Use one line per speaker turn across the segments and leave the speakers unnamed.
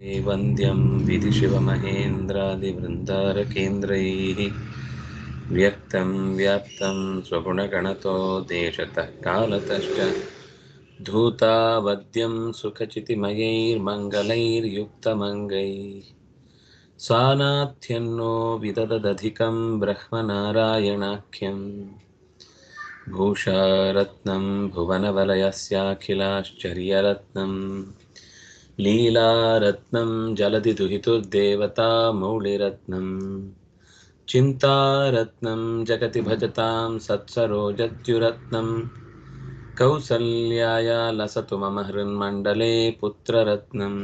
वन्द्यं विधिशिवमहेन्द्रादिवृन्दारकेन्द्रैः व्यक्तं व्याप्तं स्वगुणगणतो देशतः कालतश्च धूतावद्यं सुखचितिमयैर्मङ्गलैर्युक्तमङ्गैः सानाथ्यन्नो विदददधिकं ब्रह्मनारायणाख्यम् भूषारत्नं भुवनवलयस्याखिलाश्चर्यरत्नम् लीलारत्नं जलधि दुहितुर्देवता मौलिरत्नम् चिन्तारत्नं जगति भजतां सत्सरोजद्युरत्नं कौसल्याया लसतु मम हृन्मण्डले पुत्ररत्नम्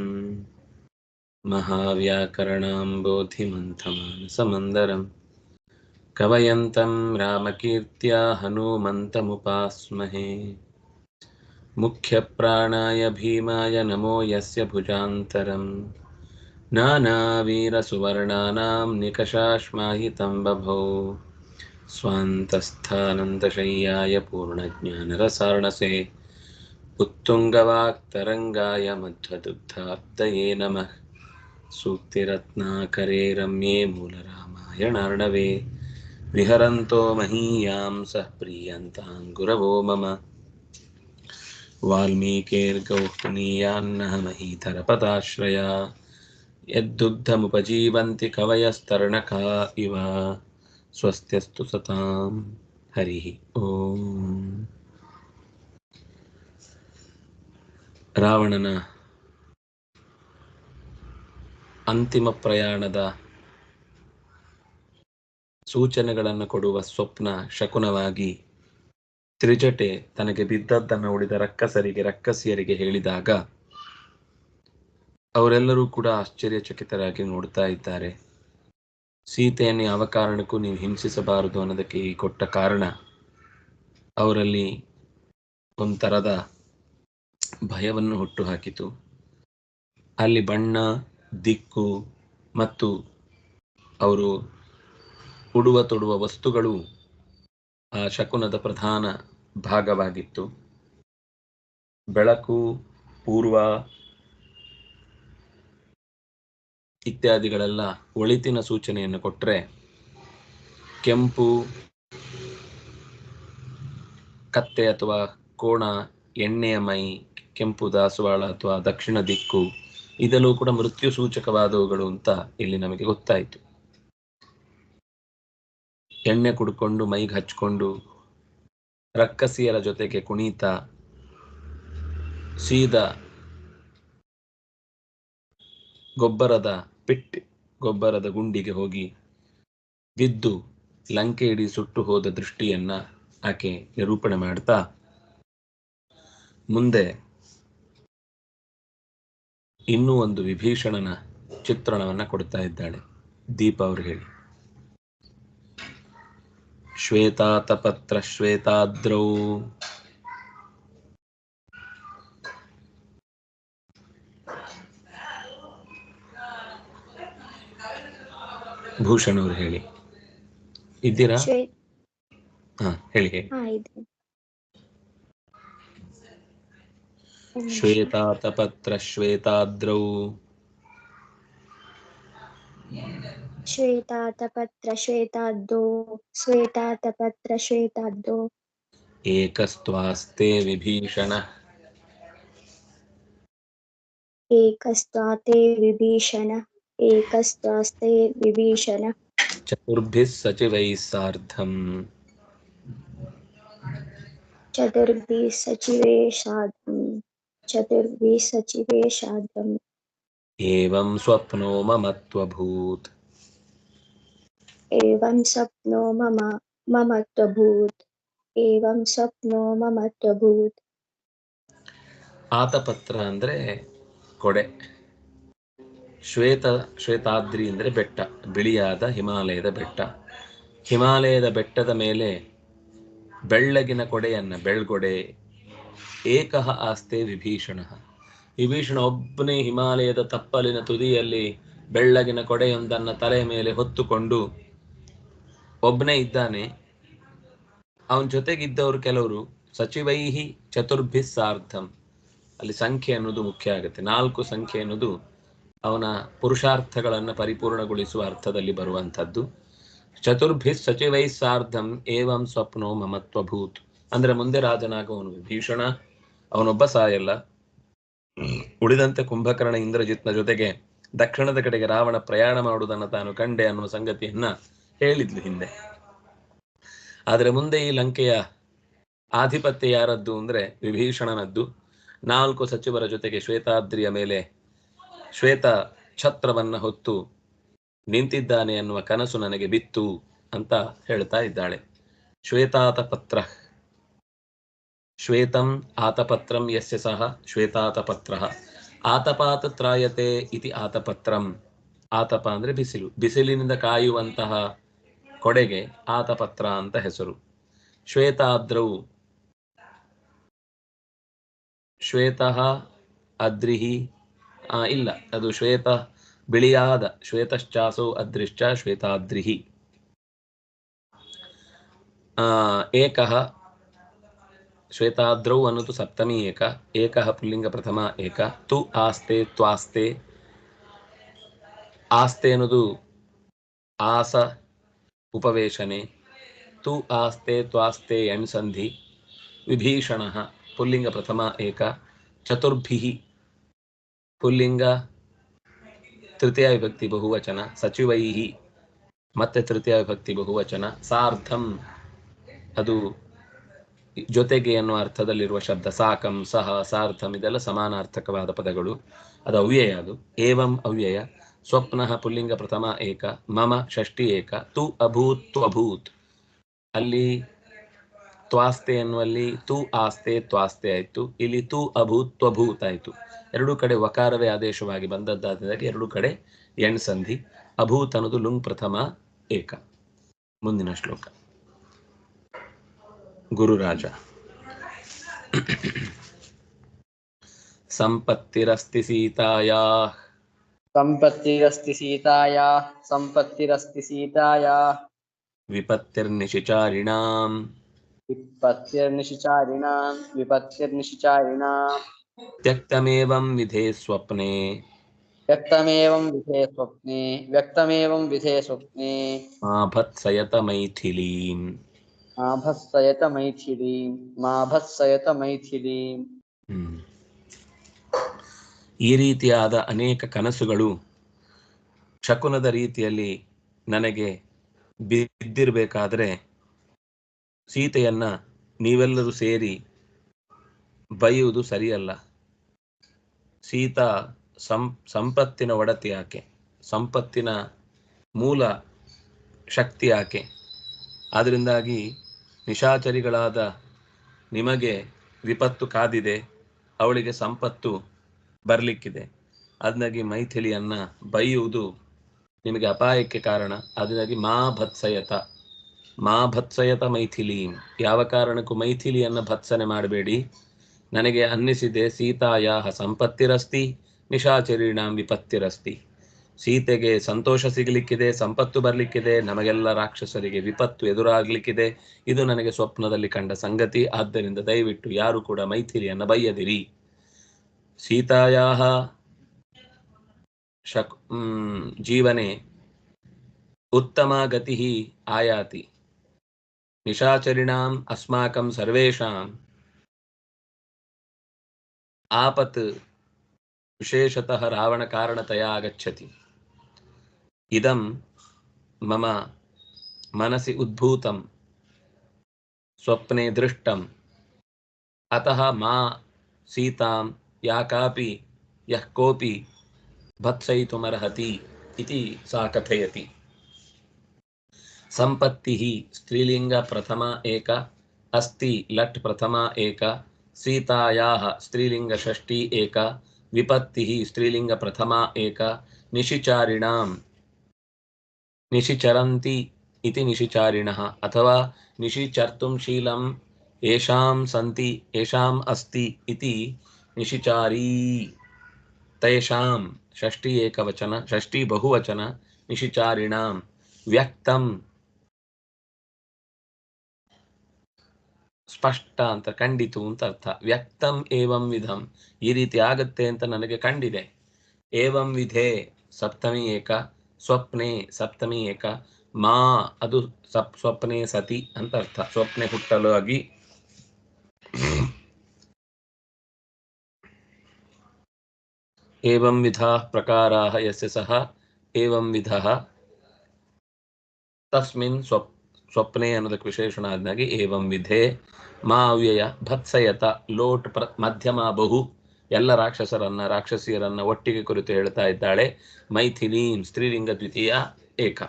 महाव्याकरणाम्बोधिमन्थमानसमन्दरम् कवयन्तं रामकीर्त्या हनूमन्तमुपास्महे मुख्यप्राणाय भीमाय नमो यस्य भुजान्तरम्। नानावीरसुवर्णानां निकषाश्माहितं बभौ। स्वान्तस्थानन्दशय्याय पूर्णज्ञानरसार्णसे। उत्तुङ्गवाक्तरङ्गाय मध्वदुग्धाब्दये नमः। सूक्तिरत्नाकरे रम्ये मूलरामायणार्णवे। विहरन्तो महीयां सः प्रीयन्तां गुरवो मम। वाल्मीकेर्गौह्नीयान्नः महीधरपदाश्रया यद्दुग्धमुपजीवन्ति कवयस्तरणका इव स्वस्त्यस्तु सतां हरिः ಓಂ ರಾವಣನ ಅಂತಿಮ ಪ್ರಯಾಣದ ಸೂಚನೆಗಳನ್ನು ಕೊಡುವ ಸ್ವಪ್ನ ಶಕುನವಾಗಿ ತ್ರಿಜಟೆ ತನಗೆ ಬಿದ್ದದ್ದನ್ನು ಉಳಿದ ರಕ್ಕಸರಿಗೆ, ರಕ್ಕಸಿಯರಿಗೆ ಹೇಳಿದಾಗ, ಅವರೆಲ್ಲರೂ ಕೂಡ ಆಶ್ಚರ್ಯಚಕಿತರಾಗಿ ನೋಡ್ತಾ ಇದ್ದಾರೆ. ಸೀತೆಯನ್ನು ಯಾವ ಕಾರಣಕ್ಕೂ ನೀವು ಹಿಂಸಿಸಬಾರದು ಅನ್ನೋದಕ್ಕೆ ಈ ಕೊಟ್ಟ ಕಾರಣ, ಅವರಲ್ಲಿ ಒಂಥರದ ಭಯವನ್ನು ಹುಟ್ಟು ಹಾಕಿತು ಅಲ್ಲಿ ಬಣ್ಣ, ದಿಕ್ಕು ಮತ್ತು ಅವರು ಉಡುವ ತೊಡುವ ವಸ್ತುಗಳು ಆ ಶಕುನದ ಪ್ರಧಾನ ಭಾಗವಾಗಿತ್ತು. ಬೆಳಕು, ಪೂರ್ವ ಇತ್ಯಾದಿಗಳೆಲ್ಲ ಒಳಿತಿನ ಸೂಚನೆಯನ್ನು ಕೊಟ್ಟರೆ ಕೆಂಪು, ಕತ್ತೆ ಅಥವಾ ಕೋಣ, ಎಣ್ಣೆಯ ಮೈ, ಕೆಂಪು ದಾಸವಾಳ ಅಥವಾ ದಕ್ಷಿಣ ದಿಕ್ಕು ಇದೆಲ್ಲೂ ಕೂಡ ಮೃತ್ಯು ಸೂಚಕವಾದವುಗಳು ಅಂತ ಇಲ್ಲಿ ನಮಗೆ ಗೊತ್ತಾಯಿತು. ಎಣ್ಣೆ ಕುಡ್ಕೊಂಡು, ಮೈಗೆ ಹಚ್ಕೊಂಡು ರಕ್ಕಸಿಯರ ಜೊತೆಗೆ ಕುಣಿತ, ಸೀದ, ಗೊಬ್ಬರದ ಪಿಟ್ ಗೊಬ್ಬರದ ಗುಂಡಿಗೆ ಹೋಗಿ ಬಿದ್ದು ಲಂಕೆ ಇಡೀ ಸುಟ್ಟು ಹೋದ ದೃಷ್ಟಿಯನ್ನ ಆಕೆ ನಿರೂಪಣೆ ಮಾಡ್ತಾ ಮುಂದೆ ಇನ್ನೂ ಒಂದು ವಿಭೀಷಣನ ಚಿತ್ರಣವನ್ನ ಕೊಡ್ತಾ ಇದ್ದಾಳೆ. ದೀಪ ಅವರು ಹೇಳಿ. ಶ್ವೇತಾತಪತ್ರ ಶ್ವೇತಾದ್ರೌ ಭೂಷಣ್ ಅವರು ಹೇಳಿ. ಇದ್ದೀರಾ?
ಶ್ವೇ
ಹಾ ಹೇಳಿ ಹೇಳಿ.
ಹಾ ಇದೆ.
ಶ್ವೇತಾತಪತ್ರ ಶ್ವೇತಾದ್ರೌ
ಶ್ವೇತಾತಪತ್ರ ಶ್ವೇತಾದ್ದೋ ಶ್ವೇತಾತಪತ್ರ ಶ್ವೇತಾದ್ದೋ
ಏಕಸ್ತ್ವಾಸ್ತೆ ವಿಭೀಷಣ
ಏಕಸ್ತ್ವಾತೆ ವಿಭೀಷಣ ಏಕಸ್ತ್ವಾಸ್ತೆ ವಿಭೀಷಣ
ಚತುರ್ಭಿः ಸಚಿವೈः ಸಾರ್ಧಂ
ಚತುರ್ಭಿ ಸಚಿವೇ ಸಾಧಂ ಚತುರ್ಭಿ ಸಚಿವೇ ಸಾಧಂ
ಏವಂ ಸ್ವಪ್ನೋ ಮಮ स्वप्नो
मम ಸ್ವಪ್ನೋ ಮಮ एवं ಸ್ವಪ್ನೋ ಮಮ ತ್ವಭೂತ್
ಆತಪತ್ರ ಅಂದ್ರೆ ಕೊಡೆ। ಶ್ವೇತ, ಶ್ವೇತಾದ್ರಿ ಅಂದ್ರೆ ಬೆಟ್ಟ, ಬಿಳಿಯಾದ ಹಿಮಾಲಯದ ಬೆಟ್ಟ। ಹಿಮಾಲಯದ ಬೆಟ್ಟದ ಮೇಲೆ ಬೆಳ್ಳಗಿನ ಕೊಡೆಯನ್ನ, ಬೆಳ್ಗೊಡೆ, ಏಕಃ ಆಸ್ತೆ ವಿಭೀಷಣ। ವಿಭೀಷಣ ಒಬ್ಬನೇ ಹಿಮಾಲಯದ ತಪ್ಪಲಿನ ತುದಿಯಲ್ಲಿ ಬೆಳ್ಳಗಿನ ಕೊಡೆಯೊಂದನ್ನ ತಲೆ ಮೇಲೆ ಹೊತ್ತುಕೊಂಡು ಒಬ್ಬನೇ ಇದ್ದಾನೆ. ಅವನ ಜೊತೆಗಿದ್ದವರು ಕೆಲವರು ಸಚಿವೈಹಿ ಚತುರ್ಭಿ ಸಾರ್ಧಂ ಅಲ್ಲಿ ಸಂಖ್ಯೆ ಅನ್ನೋದು ಮುಖ್ಯ ಆಗುತ್ತೆ. ನಾಲ್ಕು ಸಂಖ್ಯೆ ಅನ್ನೋದು ಅವನ ಪುರುಷಾರ್ಥಗಳನ್ನು ಪರಿಪೂರ್ಣಗೊಳಿಸುವ ಅರ್ಥದಲ್ಲಿ ಬರುವಂಥದ್ದು. ಚತುರ್ಭಿಸ್ ಸಚಿವೈ ಸಾರ್ಧಂ ಏವಂ ಸ್ವಪ್ನೋ ಮಮತ್ವಭೂತ್. ಅಂದ್ರೆ ಮುಂದೆ ರಾಜನಾಗವನು ವಿಭೀಷಣ, ಅವನೊಬ್ಬ ಸಾಯಲ್ಲ. ಉಳಿದಂತೆ ಕುಂಭಕರ್ಣ ಇಂದ್ರಜಿತ್ನ ಜೊತೆಗೆ ದಕ್ಷಿಣದ ಕಡೆಗೆ ರಾವಣ ಪ್ರಯಾಣ ಮಾಡುವುದನ್ನು ತಾನು ಕಂಡೆ ಅನ್ನುವ ಸಂಗತಿಯನ್ನ ಹೇಳಿದ್ಲು ಹಿಂದೆ. ಆದರೆ ಮುಂದೆ ಈ ಲಂಕೆಯ ಆಧಿಪತ್ಯ ಯಾರದ್ದು ಅಂದ್ರೆ ವಿಭೀಷಣನದ್ದು. ನಾಲ್ಕು ಸಚಿವರ ಜೊತೆಗೆ ಶ್ವೇತಾದ್ರಿಯ ಮೇಲೆ ಶ್ವೇತ ಛತ್ರವನ್ನ ಹೊತ್ತು ನಿಂತಿದ್ದಾನೆ ಅನ್ನುವ ಕನಸು ನನಗೆ ಬಿತ್ತು ಅಂತ ಹೇಳ್ತಾ ಇದ್ದಾಳೆ. ಶ್ವೇತಾತಪತ್ರ ಶ್ವೇತಂ ಆತಪತ್ರಂ ಯಸ್ಯ ಸಹ ಶ್ವೇತಾತಪತ್ರ ಆತಪಾತ ತ್ರಾಯತೆ ಇತಿ ಆತಪತ್ರಂ. ಆತಪ ಅಂದ್ರೆ ಬಿಸಿಲು. ಬಿಸಿಲಿನಿಂದ ಕಾಯುವಂತಹ ಕೊಡೆಗೆ ಆತಪತ್ರ ಅಂತ ಹೆಸರು. ಶ್ವೇತಾದ್ರವು ಶ್ವೇತಃ ಅದ್ರಿಹಿ. ಆ, ಇಲ್ಲ ಅದು ಶ್ವೇತ ಬಿಳಿಯಾದ ಶ್ವೇತಶ್ಚಾಸೋ ಅದೃಶ್ಚ ಶ್ವೇತಾದ್ರಿಹಿ. ಏಕಃ. ಶ್ವೇತಾದ್ರೌ ಅನ್ನೋದು ಸಪ್ತಮಿ ಏಕ ಏಕ ಪುಲ್ಲಿಂಗ ಪ್ರಥಮ ಏಕ ತು ಆಸ್ತೆ ತ್ವಾಸ್ತೆ. ಆಸ್ತೆ ಅನ್ನೋದು ಆಸ ಉಪವೇಶನೆ ತು ಆಸ್ತೆ ತ್ವಾಸ್ತೆ ಎಣ್ಸಂಧಿ ವಿಭೀಷಣ ಪುಲ್ಲಿಂಗ ಪ್ರಥಮ ಏಕ ಚತುರ್ಭಿ ಪುಲ್ಲಿಂಗ ತೃತೀಯ ವಿಭಕ್ತಿ ಬಹುವಚನ ಸಚಿವೈ ಮತ್ತೆ ತೃತೀಯ ವಿಭಕ್ತಿ ಬಹುವಚನ ಸಾರ್ಧಂ ಅದು ಜೊತೆಗೆ ಅನ್ನುವ ಅರ್ಥದಲ್ಲಿರುವ ಶಬ್ದ ಸಾಕಂ ಸಹ ಸಾರ್ಥಂ ಇದೆಲ್ಲ ಸಮಾನಾರ್ಥಕವಾದ ಪದಗಳು ಅದು ಅವ್ಯಯ ಅದು. ಏವಂ ಅವ್ಯಯ. ಸ್ವಪ್ನ ಪುಲ್ಲಿಂಗ ಪ್ರಥಮ ಏಕ, ಮಮ ಷಷ್ಟಿ ಏಕ, ತು ಅಭೂತ್ ತು ಅಭೂತ್ ಅಲ್ಲಿ ತ್ವಾಸ್ತೆ ಎನ್ನುವಲ್ಲಿ ತು ಆಸ್ತೆ, ತ್ವಾಸ್ತೆ ಆಯಿತು. ಇಲ್ಲಿ ತು ಅಭೂತ್ ತ್ವಭೂತ್ ಆಯ್ತು. ಎರಡೂ ಕಡೆ ವಕಾರವೇ ಆದೇಶವಾಗಿ ಬಂದದ್ದಾದಾಗ ಎರಡು ಕಡೆ ಎಣ್ ಸಂಧಿ. ಅಭೂತ್ ಅನ್ನೋದು ಲುಂಗ್ ಪ್ರಥಮ ಏಕ. ಮುಂದಿನ ಶ್ಲೋಕ. ಗುರುರಾಜ. ಸಂಪತ್ತಿರಸ್ತಿ ಸೀತಾಯಾ
संपत्तिरस्ति सीताया संपत्तिरस्ति सीताया।
विपत्तिर्निशिचारिणाम्।
विपत्तिर्निशिचारिणाम् विपत्तिर्निशिचारिणाम्।
त्यक्तमेवं विधे स्वप्ने।
व्यक्तमेवं विधे स्वप्ने व्यक्तमेवं विधे स्वप्ने। माभत्सयत मैथिलीम् माभत्सयत मैथिलीम् माभत्सयत मैथिलीम्
हम्म। ಈ ರೀತಿಯಾದ ಅನೇಕ ಕನಸುಗಳು ಶಕುನದ ರೀತಿಯಲ್ಲಿ ನನಗೆ ಬಿದ್ದಿರಬೇಕಾದ್ರೆ ಸೀತೆಯನ್ನ ನೀವೆಲ್ಲರೂ ಸೇರಿ ಬೈಯುವುದು ಸರಿಯಲ್ಲ. ಸೀತಾ ಸಂ, ಸಂಪತ್ತಿನ ಒಡತಿ ಆಕೆ, ಸಂಪತ್ತಿನ ಮೂಲ ಶಕ್ತಿ ಆಕೆ. ಆದ್ದರಿಂದಾಗಿ ನಿಶಾಚರಿಗಳಾದ ನಿಮಗೆ ವಿಪತ್ತು ಕಾದಿದೆ, ಅವಳಿಗೆ ಸಂಪತ್ತು ಬರಲಿಕ್ಕಿದೆ. ಅದನ್ನಾಗಿ ಮೈಥಿಲಿಯನ್ನ ಬೈಯುವುದು ನಿಮಗೆ ಅಪಾಯಕ್ಕೆ ಕಾರಣ. ಅದನ್ನಾಗಿ ಮಾ ಭತ್ಸಯತ. ಮಾ ಭತ್ಸಯತ ಮೈಥಿಲೀಂ. ಯಾವ ಕಾರಣಕ್ಕೂ ಮೈಥಿಲಿಯನ್ನ ಭತ್ಸನೆ ಮಾಡಬೇಡಿ. ನನಗೆ ಅನ್ನಿಸಿದೆ ಸೀತಾಯ ಸಂಪತ್ತಿರಸ್ತಿ, ನಿಶಾಚರಿಣಾಂ ವಿಪತ್ತಿರಸ್ತಿ. ಸೀತೆಗೆ ಸಂತೋಷ ಸಿಗಲಿಕ್ಕಿದೆ, ಸಂಪತ್ತು ಬರಲಿಕ್ಕಿದೆ, ನಮಗೆಲ್ಲ ರಾಕ್ಷಸರಿಗೆ ವಿಪತ್ತು ಎದುರಾಗಲಿಕ್ಕಿದೆ. ಇದು ನನಗೆ ಸ್ವಪ್ನದಲ್ಲಿ ಕಂಡ ಸಂಗತಿ. ಆದ್ದರಿಂದ ದಯವಿಟ್ಟು ಯಾರು ಕೂಡ ಮೈಥಿಲಿಯನ್ನ ಬೈಯದಿರಿ ಸೀತಾಯಾ ಶಕ್ ಮ್, ಜೀವನೆ ಉತ್ತಮ ಗತಿ ಆಯಾತಿ. ನಿಶಾಚರಿಣಾಂ ಅಸ್ಮಾಕಂ ಸರ್ವೇಷಾಂ. ಆಪತ್ ವಿಶೇಷತಃ ರಾವಣ ಕಾರಣತಯ ಆಗಚ್ಚತಿ. ಇದಂ ಮಮ ಮನಸಿ ಉದ್ಭೂತಂ ಸ್ವಪ್ನೆ ದೃಷ್ಟಂ. ಅತಃ या कापि, यः कोऽपि भत्सयितुमर्हति इति सा कथयति। सम्पत्तिः स्त्रीलिङ्गप्रथमा अस्ति लट् प्रथमा एका, सीतायाः स्त्रीलिङ्गषष्ठी एका, विपत्तिः स्त्रीलिङ्गप्रथमा प्रथमा निशिचारिणां निशिचरन्ति इति निशिचारिणः, अथवा निशिचर्तुं शीलम् येषां सन्ति, येषाम् अस्ति इति ನಿಶಿಚಾರೀ ತೇಷಾಂ ಷಷ್ಠಿ ಏಕವಚನ ಷಷ್ಠಿ ಬಹುವಚನ ನಿಶಿಚಾರಿಣಾಂ ವ್ಯಕ್ತಂ ಸ್ಪಷ್ಟ ಅಂತ, ಖಂಡಿತು ಅಂತ ಅರ್ಥ. ವ್ಯಕ್ತಂ ಏವಂ ವಿಧಂ. ಈ ರೀತಿ ಆಗತ್ತೆ ಅಂತ ನನಗೆ ಕಂಡಿದೆ. ಏವಂ ವಿಧೇ ಸಪ್ತಮಿ ಏಕ, ಸ್ವಪ್ನೆ ಸಪ್ತಮಿ ಏಕ, ಮಾ ಅದು ಸಪ್, ಸ್ವಪ್ನೆ ಸತಿ ಅಂತ ಅರ್ಥ. ಸ್ವಪ್ನೆ ಹುಟ್ಟಲು ಆಗಿ ಏವಂ ವಿಧ ಪ್ರಕಾರ ಯಸ್ಯ ಸಹ ಏವಂ ವಿಧಃ ತಸ್ಮಿನ್ ಸ್ವಪ್ ಸ್ವಪ್ನೆ ಅನ್ನೋದಕ್ಕೆ ವಿಶೇಷಣ ಏವಂ ವಿಧೆ ಮಾ ಅವ್ಯಯ ಭತ್ಸಯತ ಲೋಟ್ ಪ್ರ ಮಧ್ಯಮ ಬಹು ಎಲ್ಲ ರಾಕ್ಷಸರನ್ನ, ರಾಕ್ಷಸಿಯರನ್ನ ಒಟ್ಟಿಗೆ ಕುರಿತು ಹೇಳ್ತಾ ಇದ್ದಾಳೆ. ಮೈಥಿಲೀಂ ಸ್ತ್ರೀಲಿಂಗ ದ್ವಿತೀಯ ಏಕ.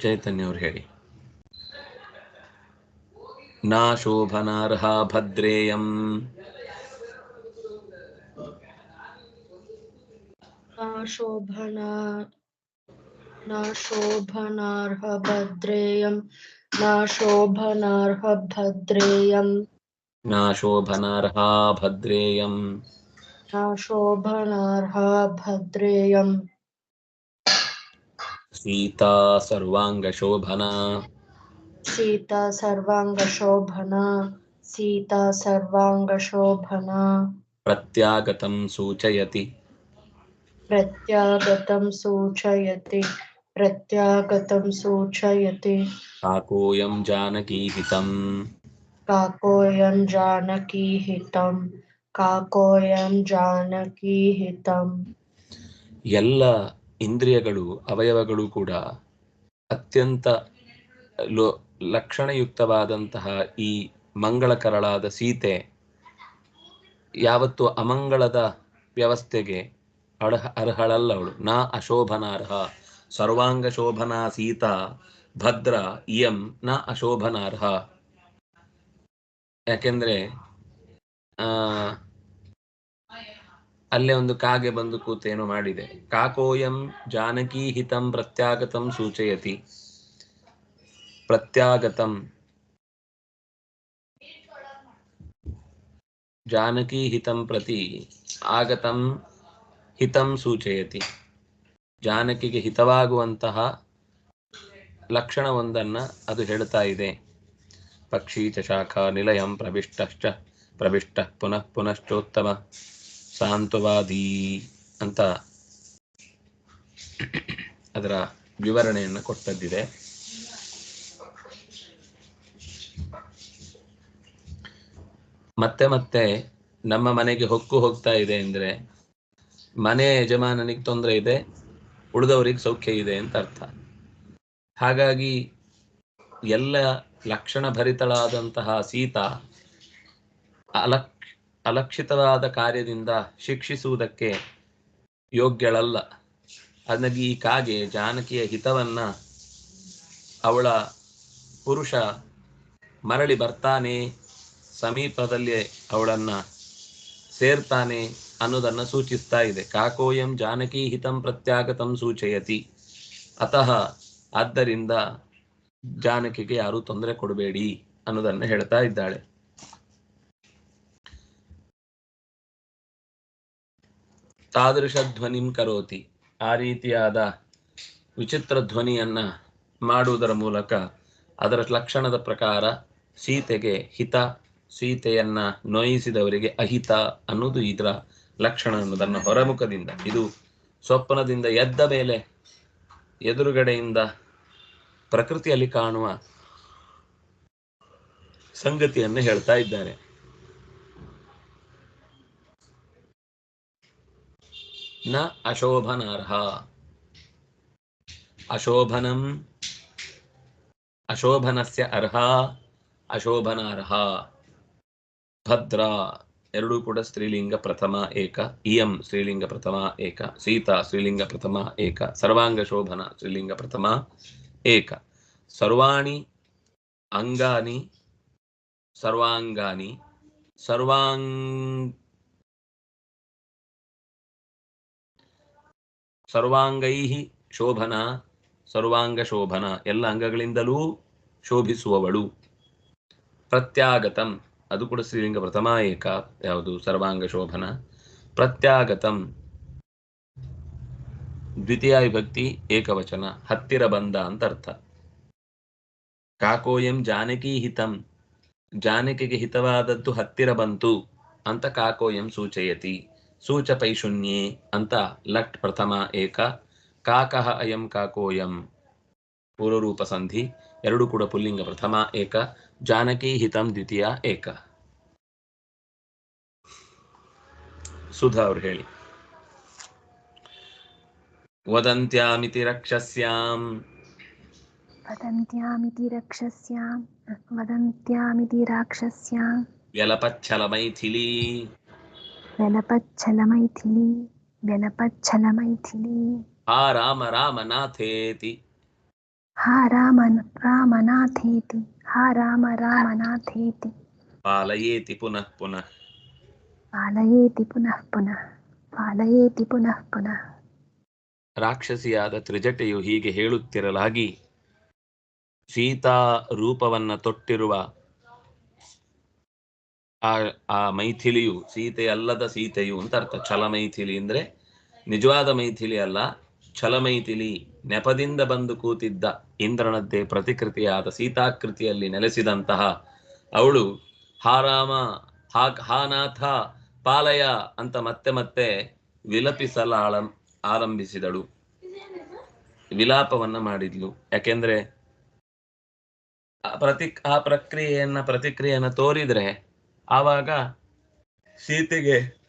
ಚೈತನ್ಯ ಅವ್ರು ಹೇಳಿ.
नाशोभनार्हा
भद्रेयम्। नाशोभनार्हभद्रेयं नाशोभनार्हा
नाशोभनार्हा सीता सर्वाङ्गशोभना।
ಸೀತಾ ಸರ್ವಾಂಗ
ಸರ್ವಾಂಗಶೋಭನಾ ಸೀತಾ ಸರ್ವಾಂಗ ಸರ್ವಾಂಗಶೋಭನಾ.
ಪ್ರತ್ಯಾಗತಂ ಸೂಚಯತಿ.
ಪ್ರತ್ಯಾಗತಂ ಸೂಚಯತಿ ಪ್ರತ್ಯಾಗತಂ ಸೂಚಯತಿ.
ಕಾಕೋಯಂ ಜಾನಕೀಹಿತಂ
ಕಾಕೋಯಂ ಜಾನಕೀಹಿತಂ ಕಾಕೋಯಂ ಜಾನಕೀಹಿತಂ
ಎಲ್ಲ ಇಂದ್ರಿಯಗಳು ಅವಯವಗಳು ಕೂಡ ಅತ್ಯಂತ ಲೋ ಲಕ್ಷಣಯುಕ್ತವಾದಂತಹ ಈ ಮಂಗಳಕರಳಾದ ಸೀತೆ ಯಾವತ್ತು ಅಮಂಗಳದ ವ್ಯವಸ್ಥೆಗೆ ಅರ್ಹ ಅರ್ಹಳಲ್ಲವಳು ನಾ ಅಶೋಭನಾರ್ಹ. ಸರ್ವಾಂಗ ಶೋಭನಾ ಸೀತಾ. ಭದ್ರ, ಇಯಂ, ನ ಅಶೋಭನಾರ್ಹ. ಯಾಕೆಂದ್ರೆ, ಆ, ಅಲ್ಲೇ ಒಂದು ಕಾಗೆ ಬಂದು ಕೂತೇನು ಮಾಡಿದೆ. ಕಾಕೋಯಂ ಜಾನಕಿ ಹಿತಂ ಪ್ರತ್ಯಾಗತಂ ಸೂಚಯತಿ. ಪ್ರತ್ಯಾಗತಂ. ಜಾನಕಿ ಹಿತಂ ಪ್ರತಿ ಆಗತಂ ಹಿತಂ ಸೂಚಯತಿ. ಜಾನಕಿಗೆ ಹಿತವಾಗುವಂತಹ ಲಕ್ಷಣವೊಂದನ್ನ ಅದು ಹೇಳ್ತಾ ಇದೆ. ಪಕ್ಷಿ ಚ ನಿಲಯಂ ಪ್ರವಿಷ್ಟಶ್ಚ ಪ್ರವಿಷ್ಟ ಪುನಃ ಪುನಶ್ಚೋತ್ತಮ ಸಾಂತ್ವವಾದಿ ಅಂತ ಅದರ ವಿವರಣೆಯನ್ನು ಕೊಟ್ಟದ್ದಿದೆ. ಮತ್ತೆ ಮತ್ತೆ ನಮ್ಮ ಮನೆಗೆ ಹೊಕ್ಕು ಹೋಗ್ತಾ ಇದೆ ಅಂದ್ರೆ ಮನೆ ಯಜಮಾನನಿಗೆ ತೊಂದರೆ ಇದೆ, ಉಳಿದವರಿಗೆ ಸೌಖ್ಯ ಇದೆ ಅಂತ ಅರ್ಥ. ಹಾಗಾಗಿ ಎಲ್ಲ ಲಕ್ಷಣ ಭರಿತಳಾದಂತಹ ಸೀತಾ ಅಲಕ್, ಅಲಕ್ಷಿತವಾದ ಕಾರ್ಯದಿಂದ ಶಿಕ್ಷಿಸುವುದಕ್ಕೆ ಯೋಗ್ಯಳಲ್ಲ. ಅದಾಗಿ ಈ ಕಾಗೆ ಜಾನಕಿಯ ಹಿತವನ್ನ ಅವಳ ಪುರುಷ ಮರಳಿ ಬರ್ತಾನೆ ಸಮೀಪದಲ್ಲಿ ಅವಳನ್ನ ಸೇರ್ತಾನೆ ಅನ್ನೋದನ್ನ ಸೂಚಿಸ್ತಾ ಇದೆ. ಕಾಕೋಯಂ ಜಾನಕಿ ಹಿತಂ ಪ್ರತ್ಯಾಗತಂ ಸೂಚಯತಿ. ಅತಃ ಆದ್ದರಿಂದ ಜಾನಕಿಗೆ ಯಾರು ತೊಂದರೆ ಕೊಡಬೇಡಿ ಅನ್ನೋದನ್ನ ಹೇಳ್ತಾ ಇದ್ದಾಳೆ. ತಾದೃಶ ಧ್ವನಿಂ ಕರೋತಿ. ಆ ರೀತಿಯಾದ ವಿಚಿತ್ರ ಧ್ವನಿಯನ್ನ ಮಾಡುವುದರ ಮೂಲಕ ಅದರ ಲಕ್ಷಣದ ಪ್ರಕಾರ ಸೀತೆಗೆ ಹಿತ ಸೀತೆಯನ್ನ ನೋಯಿಸಿದವರಿಗೆ ಅಹಿತ ಅನ್ನೋದು ಇದರ ಲಕ್ಷಣ ಅನ್ನೋದನ್ನ ಹೊರಮುಖದಿಂದ, ಇದು ಸ್ವಪ್ನದಿಂದ ಎದ್ದ ಮೇಲೆ ಎದುರುಗಡೆಯಿಂದ ಪ್ರಕೃತಿಯಲ್ಲಿ ಕಾಣುವ ಸಂಗತಿಯನ್ನು ಹೇಳ್ತಾ ಇದ್ದಾರೆ. ನ ಅಶೋಭನಾರ್ಹ. ಅಶೋಭನಂ ಅಶೋಭನಸ್ಯ ಅರ್ಹ, ಅಶೋಭನಾರ್ಹ. ಭದ್ರ, ಎರಡೂ ಕೂಡ ಸ್ತ್ರೀಲಿಂಗ ಪ್ರಥಮ ಏಕ, ಇಯಂ ಸ್ತ್ರೀಲಿಂಗ ಪ್ರಥಮ ಏಕ, ಸೀತಾ ಸ್ತ್ರೀಲಿಂಗ ಪ್ರಥಮ ಏಕ, ಸರ್ವಾಂಗ ಶೋಭನ ಸ್ತ್ರೀಲಿಂಗ ಪ್ರಥಮ ಏಕ. ಸರ್ವಾಣಿ, ಅಂಗಾನಿ, ಸರ್ವಾಂಗಾನಿ, ಸರ್ವಾಂಗ್ ಸರ್ವಾಂಗೈ ಶೋಭನ, ಸರ್ವಾಂಗ ಶೋಭನ, ಎಲ್ಲ ಅಂಗಗಳಿಂದಲೂ ಶೋಭಿಸುವವಳು. ಪ್ರತ್ಯಾಗತಂ. ಅದು ಕೂಡ ಶ್ರೀಲಿಂಗ ಪ್ರಥಮ ಏಕ, ಯಾವುದು ಸರ್ವಾಂಗ ಶೋಭನ. ಪ್ರತ್ಯಾಗತಂ. ದ್ವಿತೀಯ ವಿಭಕ್ತಿ ಏಕವಚನ, ಹತ್ತಿರ ಬಂದ ಅಂತ ಅರ್ಥ. ಕಾಕೋಯಂ ಜಾನಕಿ ಹಿತಂ. ಜಾನಕಿಗೆ ಹಿತವಾದದ್ದು ಹತ್ತಿರ ಬಂತು ಅಂತ ಕಾಕೋಯಂ ಸೂಚಯತಿ. ಸೂಚ ಪೈಶೂನ್ಯೇ ಅಂತ ಲಟ್ ಪ್ರಥಮ ಏಕ. ಕಾಕಃ ಅಯಂ ಕಾಕೋಯಂ. ಪೂರ್ವರೂಪ ಸಂಧಿ. ಎರಡು ಕೂಡ ಪುಲ್ಲಿಂಗ ಪ್ರಥಮ ಏಕ ಜಾನಕಿ ಹಿತಂ ದ್ವಿತೀಯ ಏಕ ಸುಧಾ ಅವ್ರು ಹೇಳಿ ವದಂತ್ಯಾಮಿತಿ ರಕ್ಷಸ್ಯಾಂ
वदन्त्यामिति रक्षस्यां वदन्त्यामिति राक्षस्यां
ವ್ಯಲಪಚ್ಛಲ ಮೈಥಿಲಿ
व्यलपच्छलमैथिली व्यलपच्छलमैथिली
ಹಾ ರಾಮ ರಾಮ
ಹಾ ರಾಮನ್ ರಾಮನಾಥೇತಿ ಹಾ ರಾಮ ರಾಮನಾಥೇತಿ.
ಪಾಲಯೇತಿ ಪುನಃ ಪುನಃ.
ಪಾಲಯೇತಿ ಪುನಃ ಪುನಃ ಪಾಲಯೇತಿ ಪುನಃ ಪುನಃ.
ರಾಕ್ಷಸಿಯಾದ ತ್ರಿಜಟೆಯು ಹೀಗೆ ಹೇಳುತ್ತಿರಲಾಗಿ ಸೀತಾ ರೂಪವನ್ನ ತೊಟ್ಟಿರುವ ಆ ಆ ಮೈಥಿಲಿಯು ಸೀತೆ ಅಲ್ಲದ ಸೀತೆಯು ಅಂತ ಅರ್ಥ. ಛಲ ಮೈಥಿಲಿ ಅಂದ್ರೆ ನಿಜವಾದ ಮೈಥಿಲಿ ಅಲ್ಲ ಛಲ ಮೈಥಿಲಿ ನೆಪದಿಂದ ಬಂದು ಕೂತಿದ್ದ ಇಂದ್ರನದ್ದೇ ಪ್ರತಿಕೃತಿಯಾದ ಸೀತಾಕೃತಿಯಲ್ಲಿ ನೆಲೆಸಿದಂತಹ ಅವಳು ಹಾರಾಮ ಹಾ ಹಾನಾಥ ಪಾಲಯ ಅಂತ ಮತ್ತೆ ಮತ್ತೆ ವಿಲಪಿಸಲ ಆರಂಭಿಸಿದಳು. ವಿಲಾಪವನ್ನ ಮಾಡಿದ್ಲು. ಯಾಕೆಂದ್ರೆ ಪ್ರತಿ ಆ ಪ್ರಕ್ರಿಯೆಯನ್ನ, ಪ್ರತಿಕ್ರಿಯೆಯನ್ನ ತೋರಿದ್ರೆ ಆವಾಗ ಸೀತೆಗೆ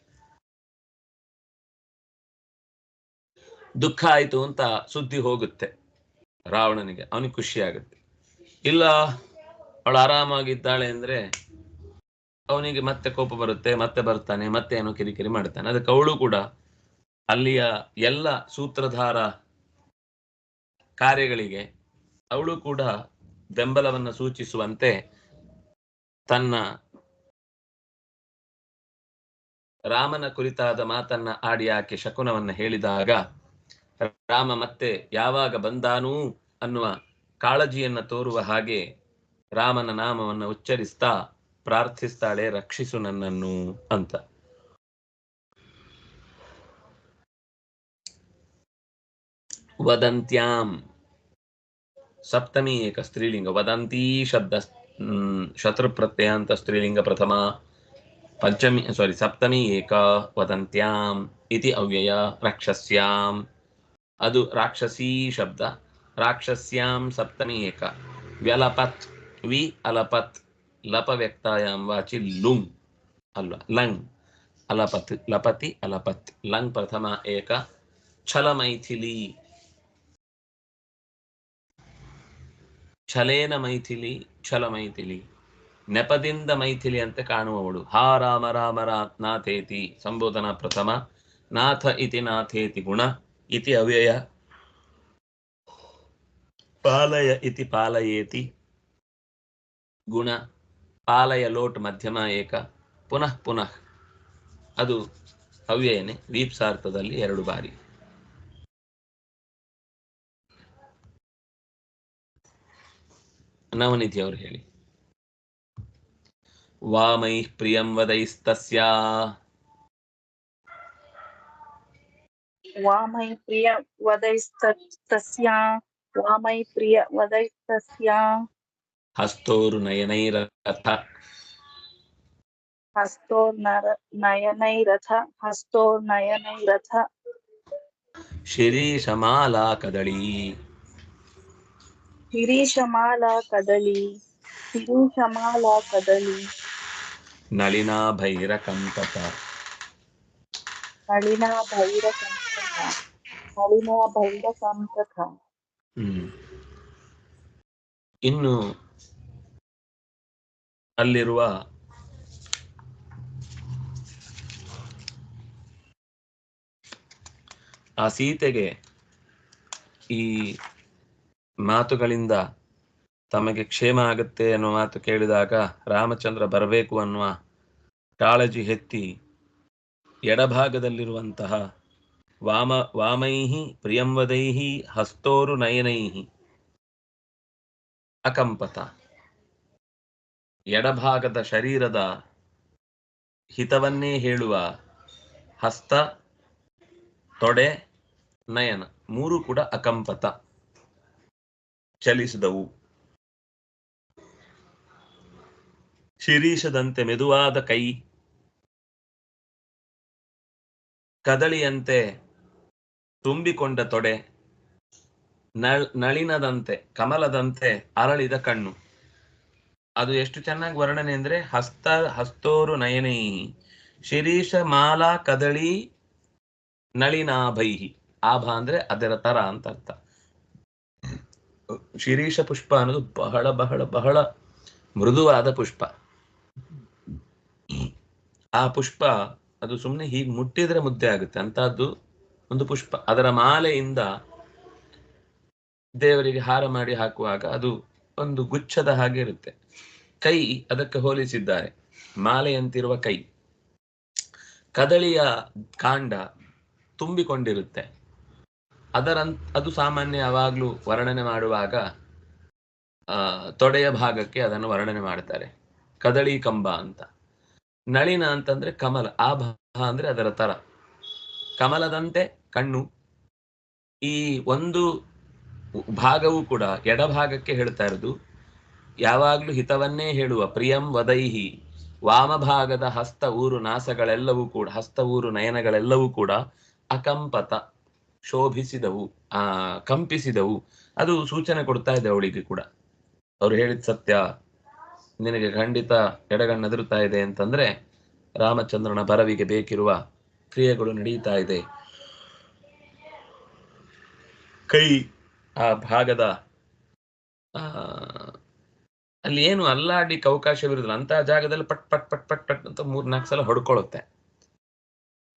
ದುಃಖ ಆಯ್ತು ಅಂತ ಸುದ್ದಿ ಹೋಗುತ್ತೆ. ರಾವಣನಿಗೆ ಅವನಿಗೆ ಖುಷಿ ಆಗುತ್ತೆ. ಇಲ್ಲ, ಅವಳು ಆರಾಮಾಗಿದ್ದಾಳೆ ಅಂದ್ರೆ ಅವನಿಗೆ ಮತ್ತೆ ಕೋಪ ಬರುತ್ತೆ, ಮತ್ತೆ ಬರ್ತಾನೆ, ಮತ್ತೆ ಏನೋ ಕಿರಿಕಿರಿ ಮಾಡ್ತಾನೆ. ಅದಕ್ಕೆ ಅವಳು ಕೂಡ ಅಲ್ಲಿಯ ಎಲ್ಲ ಸೂತ್ರಧಾರ ಕಾರ್ಯಗಳಿಗೆ ಅವಳು ಕೂಡ ಬೆಂಬಲವನ್ನು ಸೂಚಿಸುವಂತೆ ತನ್ನ ರಾಮನ ಕುರಿತಾದ ಮಾತನ್ನ ಆಡಿ ಆಕೆ ಶಕುನವನ್ನ ಹೇಳಿದಾಗ ರಾಮ ಮತ್ತೆ ಯಾವಾಗ ಬಂದಾನೂ ಅನ್ನುವ ಕಾಳಜಿಯನ್ನ ತೋರುವ ಹಾಗೆ ರಾಮನ ನಾಮವನ್ನು ಉಚ್ಚರಿಸ್ತಾ ಪ್ರಾರ್ಥಿಸ್ತಾಳೆ, ರಕ್ಷಿಸು ನನ್ನನ್ನು ಅಂತ. ವದಂತ್ಯಾಂ. ಸಪ್ತಮಿ ಏಕ ಸ್ತ್ರೀಲಿಂಗ. ವದಂತಿ ಶಬ್ದ ಶತ್ರು ಪ್ರತ್ಯಯ ಅಂತ ಸ್ತ್ರೀಲಿಂಗ ಪ್ರಥಮ. ಪಂಚಮಿ ಸಾರಿ ಸಪ್ತಮಿ ಏಕ ವದಂತ್ಯಾಂ ಇತಿ ಅವ್ಯಯ ರಾಕ್ಷಸ್ಯಾಂ. ಅದು ರಾಕ್ಷಸೀ ಶಬ್ದ. ರಾಕ್ಷಸ್ಯಾಂ ಸಪ್ತಮಿ ಏಕ. ವ್ಯಲಪತ್ ವಿ ಅಲಪತ್ ಲಪ ವ್ಯಕ್ತಾಯಾಂ ವಾಚಿ ಲುಂ ಅಲ್ವಾ? ಲಂಗ್. ಅಲಪತ್, ಲಪತಿ, ಅಲಪತ್. ಲಂಗ್ ಪ್ರಥಮ ಏಕ. ಛಲ ಮೈಥಿಲಿ ಛಲೇನ ಮೈಥಿಲಿ ಛಲ ಮೈಥಿಲಿ ನೆಪದಿಂದ ಮೈಥಿಲಿ ಅಂತ ಕಾಣುವವಳು. ಹಾ ರಾಮ ರಾಮ ನಾಥೇತಿ. ಸಂಬೋಧನಾ ಪ್ರಥಮ. ನಾಥ ಇತಿ ನಾಥೇತಿ ಗುಣ. ಇತಿ ಅವ್ಯಯ ಪಾಲಯ ಇತಿ ಪಾಲಯೇತಿ ಗುಣ ಪಾಲಯ ಲೋಟ್ ಮಧ್ಯಮ ಏಕ ಪುನಃ ಪುನಃ ಅದು ಅವ್ಯಯನೆ ವೀಪ್ಸಾರ್ಥದಲ್ಲಿ ಎರಡು ಬಾರಿ. ನವನಿಧಿ ಅವರು ಹೇಳಿ. ವಾಮೈ ಪ್ರಿಯಂ ವದೈಸ್ತಸ್ಯ।
वामयि प्रिय वदैस्तस्या वामयि प्रिय वदैस्तस्या। हस्तोर्नयनैरथ।
हस्तोर्नयनैरथ हस्तोर्नयनैरथ।
शिरीशमाला कदली शिरीशमाला कदली
शिरीशमाला कदली
नलिना भैरकंपत नलिना
भैरकंपत ಇನ್ನು ಅಲ್ಲಿರುವ ಆ ಸೀತೆಗೆ ಈ ಮಾತುಗಳಿಂದ ತಮಗೆ ಕ್ಷೇಮ ಆಗುತ್ತೆ ಅನ್ನುವ ಮಾತು ಕೇಳಿದಾಗ ರಾಮಚಂದ್ರ ಬರಬೇಕು ಅನ್ನುವ ಕಾಳಜಿ ಹೆತ್ತಿ ಎಡಭಾಗದಲ್ಲಿರುವಂತಹ ವಾಮ, ವಾಮೈಹಿ, ಪ್ರಿಯಂವದೈಹಿ, ಹಸ್ತೋರು ನಯನೈಹಿ, ಅಕಂಪತ. ಎಡಭಾಗದ ಶರೀರದ ಹಿತವನ್ನೇ ಹೇಳುವ ಹಸ್ತ, ತೊಡೆ, ನಯನ, ಮೂರು ಕೂಡ ಅಕಂಪತ. ಚಲಿಸಿದವು. ಶಿರೀಷದಂತೆ ಮೆದುವಾದ ಕೈ, ಕದಳಿಯಂತೆ ತುಂಬಿಕೊಂಡ ತೊಡೆ, ನಳ್, ನಳಿನದಂತೆ, ಕಮಲದಂತೆ ಅರಳಿದ ಕಣ್ಣು. ಅದು ಎಷ್ಟು ಚೆನ್ನಾಗಿ ವರ್ಣನೆ ಅಂದ್ರೆ ಹಸ್ತ, ಹಸ್ತೋರು ನಯನೈ. ಶಿರೀಷ ಮಾಲಾ ಕದಳಿ ನಳಿನಾಭೈಹಿ. ಆಭ ಅಂದ್ರೆ ಅದರ ತರ ಅಂತ ಅರ್ಥ. ಶಿರೀಷ ಪುಷ್ಪ ಅನ್ನೋದು ಬಹಳ ಬಹಳ ಬಹಳ ಮೃದುವಾದ ಪುಷ್ಪ. ಆ ಪುಷ್ಪ ಅದು ಸುಮ್ಮನೆ ಹೀಗೆ ಮುಟ್ಟಿದ್ರೆ ಮುದ್ದೆ ಆಗುತ್ತೆ. ಅಂತಹದ್ದು ಒಂದು ಪುಷ್ಪ, ಅದರ ಮಾಲೆಯಿಂದ ದೇವರಿಗೆ ಹಾರ ಮಾಡಿ ಹಾಕುವಾಗ ಅದು ಒಂದು ಗುಚ್ಛದ ಹಾಗೆ ಇರುತ್ತೆ. ಕೈ ಅದಕ್ಕೆ ಹೋಲಿಸಿದ್ದಾರೆ. ಮಾಲೆಯಂತಿರುವ ಕೈ. ಕದಳಿಯ ಕಾಂಡ ತುಂಬಿಕೊಂಡಿರುತ್ತೆ. ಅದರ, ಅದು ಸಾಮಾನ್ಯ ಯಾವಾಗ್ಲೂ ವರ್ಣನೆ ಮಾಡುವಾಗ, ಆ, ತೊಡೆಯ ಭಾಗಕ್ಕೆ ಅದನ್ನು ವರ್ಣನೆ ಮಾಡ್ತಾರೆ. ಕದಳಿ ಕಂಬ ಅಂತ. ನಳಿನ ಅಂತಂದ್ರೆ ಕಮಲ. ಆ ಅಂದ್ರೆ ಅದರ ತರ ಕಮಲದಂತೆ ಕಣ್ಣು. ಈ ಒಂದು ಭಾಗವು ಕೂಡ ಎಡಭಾಗಕ್ಕೆ ಹೇಳ್ತಾ ಇರೋದು, ಯಾವಾಗಲೂ ಹಿತವನ್ನೇ ಹೇಳುವ ಪ್ರಿಯಂ ವದೈಹಿ, ವಾಮಭಾಗದ ಹಸ್ತ ಊರು ನಾಸಗಳೆಲ್ಲವೂ ಕೂಡ, ಹಸ್ತ ಊರು ನಯನಗಳೆಲ್ಲವೂ ಕೂಡ ಅಕಂಪತ, ಶೋಭಿಸಿದವು, ಆ, ಕಂಪಿಸಿದವು. ಅದು ಸೂಚನೆ ಕೊಡ್ತಾ ಇದೆ ಅವಳಿಗೆ ಕೂಡ. ಅವ್ರು ಹೇಳಿದ ಸತ್ಯ ನಿನಗೆ ಖಂಡಿತ ಎಡಗಣ್ಣದಿರುತ್ತಾ ಇದೆ ಅಂತಂದ್ರೆ ರಾಮಚಂದ್ರನ ಬರವಿಗೆ ಬೇಕಿರುವ ಕ್ರಿಯೆಗಳು ನಡೀತಾ ಇದೆ. ಕೈ, ಆ ಭಾಗದ, ಆ, ಅಲ್ಲಿ ಏನು ಅಲ್ಲಾಡ್ಲಿಕ್ಕೆ ಅವಕಾಶವಿರುದಿಲ್ಲ ಅಂತ ಜಾಗದಲ್ಲಿ ಪಟ್ ಪಟ್ ಪಟ್ ಪಟ್ ಪಟ್ ಅಂತ ಮೂರ್ನಾಲ್ಕು ಸಲ ಹೊಡ್ಕೊಳ್ಳುತ್ತೆ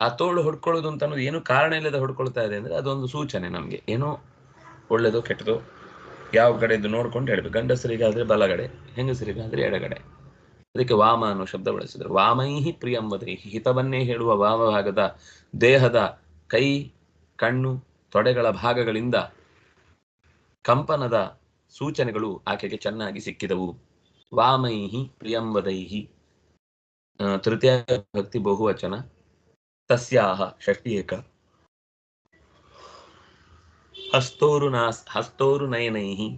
ಆ ತೋಳು ಹೊಡ್ಕೊಳ್ಳೋದು ಅಂತ ಅನ್ನೋದು ಏನು ಕಾರಣ ಇಲ್ಲದ ಹೊಡ್ಕೊಳ್ತಾ ಇದೆ ಅಂದ್ರೆ ಅದೊಂದು ಸೂಚನೆ ನಮ್ಗೆ. ಏನೋ ಒಳ್ಳೇದು, ಕೆಟ್ಟದು ಯಾವ ಕಡೆದು ನೋಡ್ಕೊಂಡು ಹೇಳ್ಬೇಕು. ಗಂಡಸರಿಗಾದ್ರೆ ಬಲಗಡೆ, ಹೆಂಗಸರಿಗಾದ್ರೆ ಎಡಗಡೆ. ಅದಕ್ಕೆ ವಾಮ ಅನ್ನೋ ಶಬ್ದ ಬಳಸಿದ್ರು. ವಾಮೈಹಿ ಪ್ರಿಯಂವದೈಹಿ ಹಿತವನ್ನೇ ಹೇಳುವ ವಾಮಭಾಗದ ದೇಹದ ಕೈ, ಕಣ್ಣು ತೊಡೆಗಳ ಭಾಗಗಳಿಂದ ಕಂಪನದ ಸೂಚನೆಗಳು ಆಕೆಗೆ ಚೆನ್ನಾಗಿ ಸಿಕ್ಕಿದವು. ವಾಮೈಹಿ ಪ್ರಿಯಂವದೈಹಿ ತೃತೀಯ ಭಕ್ತಿ ಬಹುವಚನ. ತಸ್ಯಾಹ ಷಷ್ಟಿಯೇಕ ಹಸ್ತೋರು ನಾಸ್, ಹಸ್ತೋರು ನಯನೈಹಿ.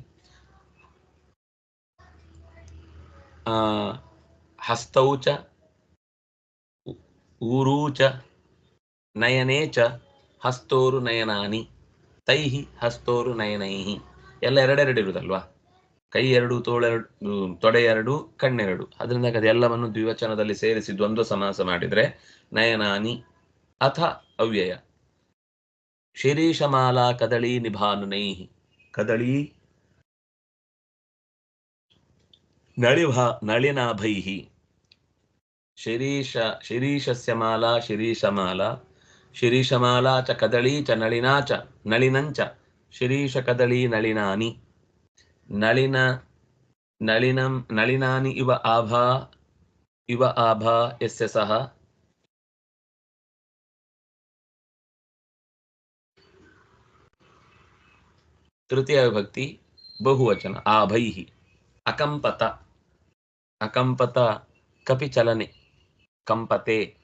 ಹಸ್ತೌ ಚ ಊರೂ ಚ ನಯನೇ ಚ ಹಸ್ತೋರು ನಯನಾನಿ ತೈಹಿ ಹಸ್ತೋರು ನಯನೈಹಿ. ಎಲ್ಲ ಎರಡೆರಡು ಇರುದಲ್ವಾ? ಕೈ ಎರಡು ತೋಳೆರಡು ತೊಡೆ ಎರಡು ಕಣ್ಣೆರಡು ಅದರಿಂದ ಅದೆಲ್ಲವನ್ನು ದ್ವಿವಚನದಲ್ಲಿ ಸೇರಿಸಿ ದ್ವಂದ್ವ ಸಮಾಸ ಮಾಡಿದರೆ ನಯನಾನಿ ಅಥ ಅವ್ಯಯ. ಶಿರೀಷಮಾಲಾ ಕದಳಿ ನಿಭಾನುನೈಹಿ ಕದಳಿ ನಳಿಭ ನಳಿನಾಭೈಹಿ. ಶಿರೀಷ ಶಿರೀಷಸ್ಯ ಮಾಲಾ ಶಿರೀಷಮಾಲಾ. ಶಿರೀಷಮಾಲಾ ಚ ಕದಳಿ ಚ ನಳಿನಾ ಚ ನಳಿನಂಚ ಶಿರೀಷ ಕದಳಿ ನಳಿನಾನಿ. ನಳಿನ, ನಳಿನಂ, ನಳಿನಾನಿ ಇವ ಆಭಾ ಇವ ಆಭಾ ಎಸ್ಯ ಸಹ. ತೃತೀಯ ವಿಭಕ್ತಿ ಬಹುವಚನ ಆಭೈ ಅಕಂಪತ. ಅಕಂಪತ ಕಪಿ ಚಲನೆ ಕಂಪತೆ.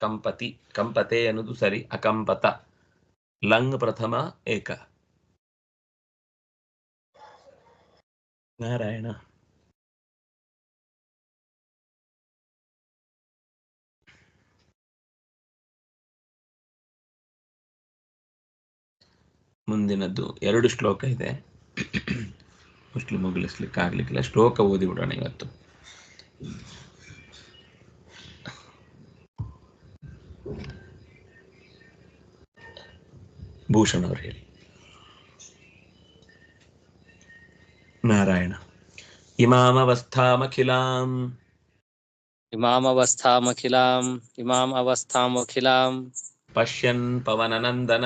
ಕಂಪತಿ, ಕಂಪತೆ ಅನ್ನೋದು ಸರಿ, ಅಕಂಪತ. ಲಂಗ್ ಪ್ರಥಮ, ಏಕ. ನಾರಾಯಣ. ಮುಂದಿನದ್ದು ಎರಡು ಶ್ಲೋಕ ಇದೆ. ಮುಗಿಲಿಸ್ಲಿಕ್ಕೆ ಆಗ್ಲಿಕ್ಕಿಲ್ಲ. ಶ್ಲೋಕ ಓದಿ ಬಿಡೋಣ ಇವತ್ತು. ಭೂಷಣ್ ಅವರು ಹೇಳಿ. ನಾರಾಯಣ. ಇಮಾಮವಸ್ಥಾಮಖಿಲಾಂ.
ಇಮಾಮವಸ್ಥಾಮಖಿಲಾಂ ಇಮಾಮವಸ್ಥಾಮಖಿಲಾಂ.
ಪಶ್ಯನ್ ಪವನನಂದನ.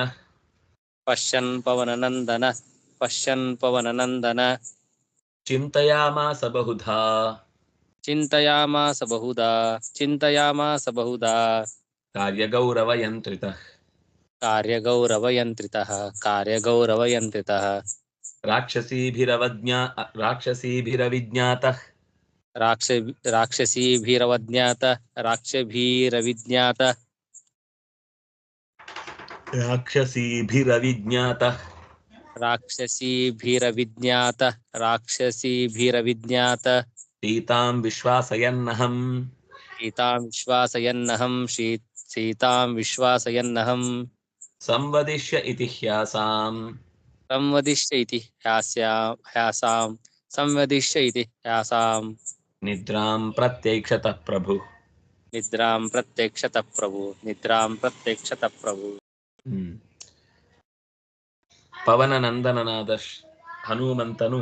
ಪಶ್ಯನ್ ಪವನನಂದನ ಪಶ್ಯನ್ ಪವನನಂದನ.
ಚಿಂತೆಯಾಮಾಸ ಬಹುಧಾ
ಚಿಂತೆಯಾಮಾಸ ಬಹುಧಾ ಚಿಂತೆಯಾಮಾಸ ಬಹುಧಾ
ಕಾರ್ಯಗೌರವಯಂತ್ರಿತಃ.
कार्यगौरवयन्त्रितः कार्यगौरवयन्त्रितः। राक्षसीभिरवज्ञा राक्षसीभिरविज्ञातः।
राक्ष
सीतां विश्वासयन्नहम्। सीतां विश्वासयन्नहं
सीतां विश्वासयन्नहम्। సంవదిష్య
ఇది హ్యాసాం సంవదిష్య ఇది హ్యాస్యాం హ్యాసాం సంవదిష్య
ఇది హ్యాసాం నిద్రాం
ప్రత్యక్షత ప్రభు నిద్రాం ప్రత్యక్షత ప్రభు నిద్రాం
ప్రత్యక్షత ప్రభు పవన నందననాథ హనుమంతను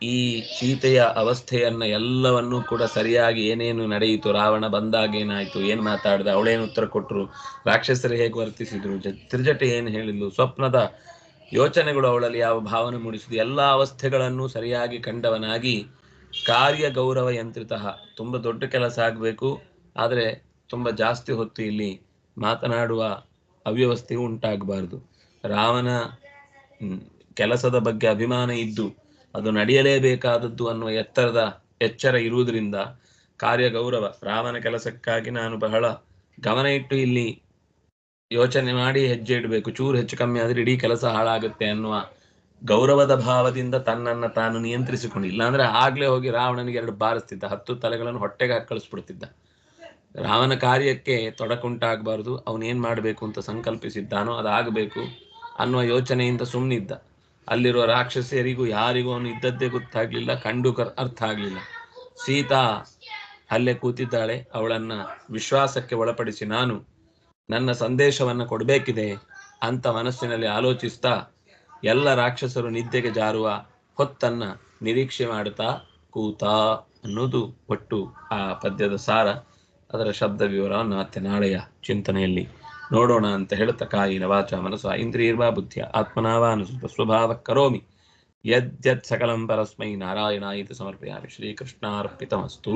ಈ ಸೀತೆಯ ಅವಸ್ಥೆಯನ್ನ ಎಲ್ಲವನ್ನೂ ಕೂಡ ಸರಿಯಾಗಿ ಏನೇನು ನಡೆಯಿತು? ರಾವಣ ಬಂದಾಗ ಏನಾಯ್ತು? ಏನ್ ಮಾತಾಡ್ದ? ಅವಳೇನು ಉತ್ತರ ಕೊಟ್ರು? ರಾಕ್ಷಸರು ಹೇಗೆ ವರ್ತಿಸಿದ್ರು? ತ್ರಿಜಟೆ ಏನು ಹೇಳಿದ್ಲು? ಸ್ವಪ್ನದ ಯೋಚನೆಗಳು ಅವಳಲ್ಲಿ ಯಾವ ಭಾವನೆ ಮೂಡಿಸಿದ್ರು ಎಲ್ಲಾ ಅವಸ್ಥೆಗಳನ್ನು ಸರಿಯಾಗಿ ಕಂಡವನಾಗಿ ಕಾರ್ಯ ಗೌರವ ಯಂತ್ರಿತಃ. ತುಂಬಾ ದೊಡ್ಡ ಕೆಲಸ ಆಗ್ಬೇಕು, ಆದ್ರೆ ತುಂಬಾ ಜಾಸ್ತಿ ಹೊತ್ತು ಇಲ್ಲಿ ಮಾತನಾಡುವ ಅವ್ಯವಸ್ಥೆಯು ಉಂಟಾಗಬಾರದು. ರಾವಣ ಕೆಲಸದ ಬಗ್ಗೆ ಅಭಿಮಾನ ಇದ್ದು ಅದು ನಡೆಯಲೇಬೇಕಾದದ್ದು ಅನ್ನುವ ಎತ್ತರದ ಎಚ್ಚರ ಇರುವುದರಿಂದ ಕಾರ್ಯ ಗೌರವ ರಾಮನ ಕೆಲಸಕ್ಕಾಗಿ ನಾನು ಬಹಳ ಗಮನ ಇಟ್ಟು ಇಲ್ಲಿ ಯೋಚನೆ ಮಾಡಿ ಹೆಜ್ಜೆ ಇಡಬೇಕು. ಚೂರು ಹೆಚ್ಚು ಕಮ್ಮಿ ಆದ್ರೆ ಇಡೀ ಕೆಲಸ ಹಾಳಾಗುತ್ತೆ ಅನ್ನುವ ಗೌರವದ ಭಾವದಿಂದ ತನ್ನನ್ನ ತಾನು ನಿಯಂತ್ರಿಸಿಕೊಂಡು, ಇಲ್ಲಾಂದ್ರೆ ಆಗ್ಲೇ ಹೋಗಿ ರಾವಣನಿಗೆ ಎರಡು ಬಾರಿಸ್ತಿದ್ದ ಹತ್ತು ತಲೆಗಳನ್ನು ಹೊಟ್ಟೆಗೆ ಹಾಕಿ ಕಳಿಸ್ಬಿಡ್ತಿದ್ದ. ರಾಮನ ಕಾರ್ಯಕ್ಕೆ ತೊಡಕುಂಟಾಗಬಾರದು, ಅವನೇನ್ ಮಾಡಬೇಕು ಅಂತ ಸಂಕಲ್ಪಿಸಿದ್ದಾನೋ ಅದಾಗಬೇಕು ಅನ್ನುವ ಯೋಚನೆಯಿಂದ ಸುಮ್ಮನಿದ್ದ ಅಲ್ಲಿರುವ ರಾಕ್ಷಸಿಯರಿಗೂ ಯಾರಿಗೂ ಅವನು ಇದ್ದದ್ದೇ ಗೊತ್ತಾಗ್ಲಿಲ್ಲ, ಕಂಡು ಕರ್ ಅರ್ಥ ಆಗ್ಲಿಲ್ಲ. ಸೀತಾ ಅಲ್ಲೇ ಕೂತಿದ್ದಾಳೆ, ಅವಳನ್ನ ವಿಶ್ವಾಸಕ್ಕೆ ಒಳಪಡಿಸಿ, ನಾನು ನನ್ನ ಸಂದೇಶವನ್ನ ಕೊಡಬೇಕಿದೆ ಅಂತ ಮನಸ್ಸಿನಲ್ಲಿ ಆಲೋಚಿಸ್ತಾ ಎಲ್ಲ ರಾಕ್ಷಸರು ನಿದ್ದೆಗೆ ಜಾರುವ ಹೊತ್ತನ್ನ ನಿರೀಕ್ಷೆ ಮಾಡುತ್ತಾ ಕೂತ ಅನ್ನೋದು ಒಟ್ಟು ಆ ಪದ್ಯದ ಸಾರ. ಅದರ ಶಬ್ದ ವಿವರವನ್ನು ಮತ್ತೆ ನಾಳೆಯ ಚಿಂತನೆಯಲ್ಲಿ ನೋಡೋಣ ಅಂತ ಹೇಳುತ್ತ ಕಾಯಿನ ವಾಚ ಮನಸ ಇಂದ್ರಿಯರ್ವಾ ಬುದ್ಧಿಯ, ಆತ್ಮನಾವಾನುಸುತ ಸ್ವಭಾವ ಕರೋಮಿ. ಯದ್ಯತ್ ಸಕಲಂ ಪರಸ್ಮೈ ನಾರಾಯಣಾಯಿತು ಸಮರ್ಪಯಾಮಿ. ಶ್ರೀಕೃಷ್ಣಾರ್ಪಿತಮಸ್ತು.